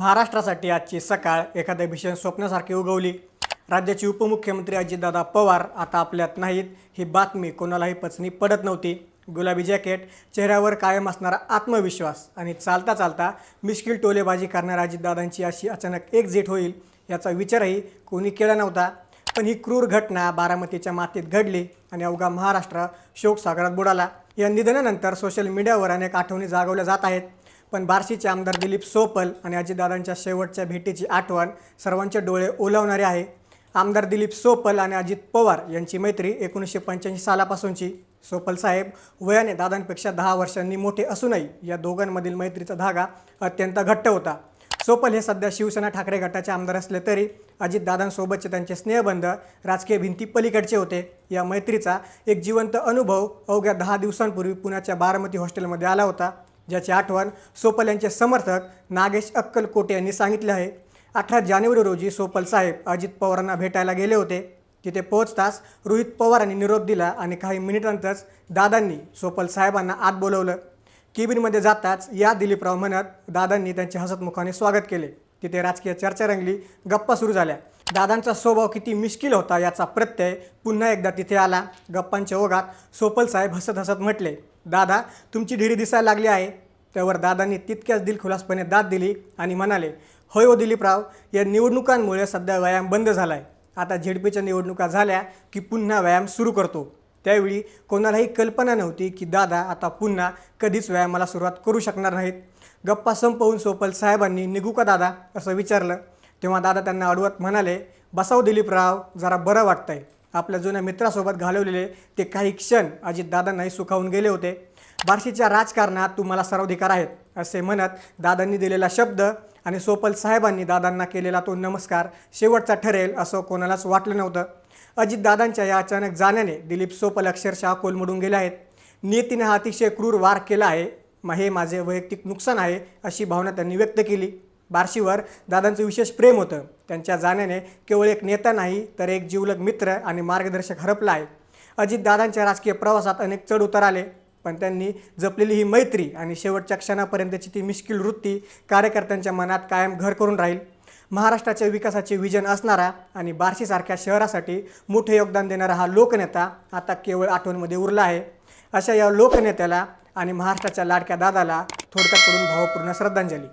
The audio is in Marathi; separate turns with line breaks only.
महाराष्ट्रासाठी आजची सकाळ एखाद्या भीषण स्वप्नासारखी उगवली. राज्याचे उपमुख्यमंत्री अजितदादा पवार आता आपल्यात नाहीत. ही बातमी कोणालाही पचनी पडत नव्हती. गुलाबी जॅकेट चेहऱ्यावर कायम असणारा आत्मविश्वास आणि चालता चालता मिश्किल टोलेबाजी करणाऱ्या अजितदादांची अशी अचानक एकजीट होईल याचा विचारही कोणी केला नव्हता. पण ही क्रूर घटना बारामतीच्या मातीत घडली आणि अवघा महाराष्ट्र शोकसागरात बुडाला. या निधनानंतर सोशल मीडियावर अनेक आठवणी जागवल्या जात आहेत. पण बार्शीचे आमदार दिलीप सोपल आणि अजितदादांच्या शेवटच्या भेटीची आठवण सर्वांचे डोळे ओलावणारे आहे. आमदार दिलीप सोपल आणि अजित पवार यांची मैत्री एकोणीसशे पंच्याऐंशी सालापासूनची. सोपल साहेब वयाने दादांपेक्षा दहा वर्षांनी मोठे असूनही या दोघांमधील मैत्रीचा धागा अत्यंत घट्ट होता. सोपल हे सध्या शिवसेना ठाकरे गटाचे आमदार असले तरी अजितदादांसोबतचे त्यांचे स्नेहबंध राजकीय भिंती पलीकडचे होते. या मैत्रीचा एक जिवंत अनुभव अवघ्या दहा दिवसांपूर्वी पुण्याच्या बारामती हॉस्टेलमध्ये आला होता. ज्याची आठवण सोपल यांचे समर्थक नागेश अक्कलकोटे यांनी सांगितले आहे. अठरा जानेवारी रोजी सोपल साहेब अजित पवारांना भेटायला गेले होते. तिथे पोहोचताच रोहित पवारांनी निरोप दिला आणि काही मिनिटांतच दादांनी सोपल साहेबांना आत बोलवलं. केबिनमध्ये जाताच या दिलीपराव म्हणत दादांनी त्यांचे हसतमुखाने स्वागत केले. तिथे राजकीय चर्चा रंगली गप्पा सुरू झाल्या. दादांचा स्वभाव किती मिश्किल होता याचा प्रत्यय पुन्हा एकदा तिथे आला. गप्पांच्या ओघात सोपल साहेब हसत हसत म्हटले दादा तुमची ढिरी दिसायला लागली आहे. त्यावर दादांनी तितक्याच दिलखुलासपणे दाद दिली आणि म्हणाले होय ओ दिलीपराव या निवडणुकांमुळे सध्या व्यायाम बंद झाला आहे आता झेडपीच्या निवडणुका झाल्या की पुन्हा व्यायाम सुरू करतो. त्यावेळी कोणालाही कल्पना नव्हती की दादा आता पुन्हा कधीच व्यायामाला सुरुवात करू शकणार नाहीत. गप्पा संपवून सोपल साहेबांनी निघू का दादा? असं विचारलं. तेव्हा दादा त्यांना अडवत म्हणाले बसाव दिलीपराव जरा बरं वाटतंय. आपल्या जुन्या मित्रासोबत घालवलेले ते काही क्षण अजितदादांनाही सुखावून गेले होते. बार्शीच्या राजकारणात तुम्हाला सर्वाधिकार आहेत असे म्हणत दादांनी दिलेला शब्द आणि सोपल साहेबांनी दादांना केलेला तो नमस्कार शेवटचा ठरेल असं कोणालाच वाटलं नव्हतं. अजितदादांच्या या अचानक जाण्याने दिलीप सोपल अक्षरशः कोलमडून गेले आहेत. नियतीने हा अतिशय क्रूर वार केला आहे. मग हे माझे वैयक्तिक नुकसान आहे अशी भावना त्यांनी व्यक्त केली. बार्शीवर दादांचं विशेष प्रेम होतं. त्यांच्या जाण्याने केवळ एक नेता नाही तर एक जीवलग मित्र आणि मार्गदर्शक हरपला आहे. अजितदादांच्या राजकीय प्रवासात अनेक चढ उतार आले पण त्यांनी जपलेली ही मैत्री आणि शेवटच्या क्षणापर्यंतची ती मिश्किल वृत्ती कार्यकर्त्यांच्या मनात कायम घर करून राहील. महाराष्ट्राच्या विकासाचे विजन असणारा आणि बार्शीसारख्या शहरासाठी मोठे योगदान देणारा हा लोकनेता आता केवळ आठवणमध्ये उरला आहे. अशा या लोकनेत्याला आणि महाराष्ट्राच्या लाडक्या दादाला थोडक्यात करून भावपूर्ण श्रद्धांजली.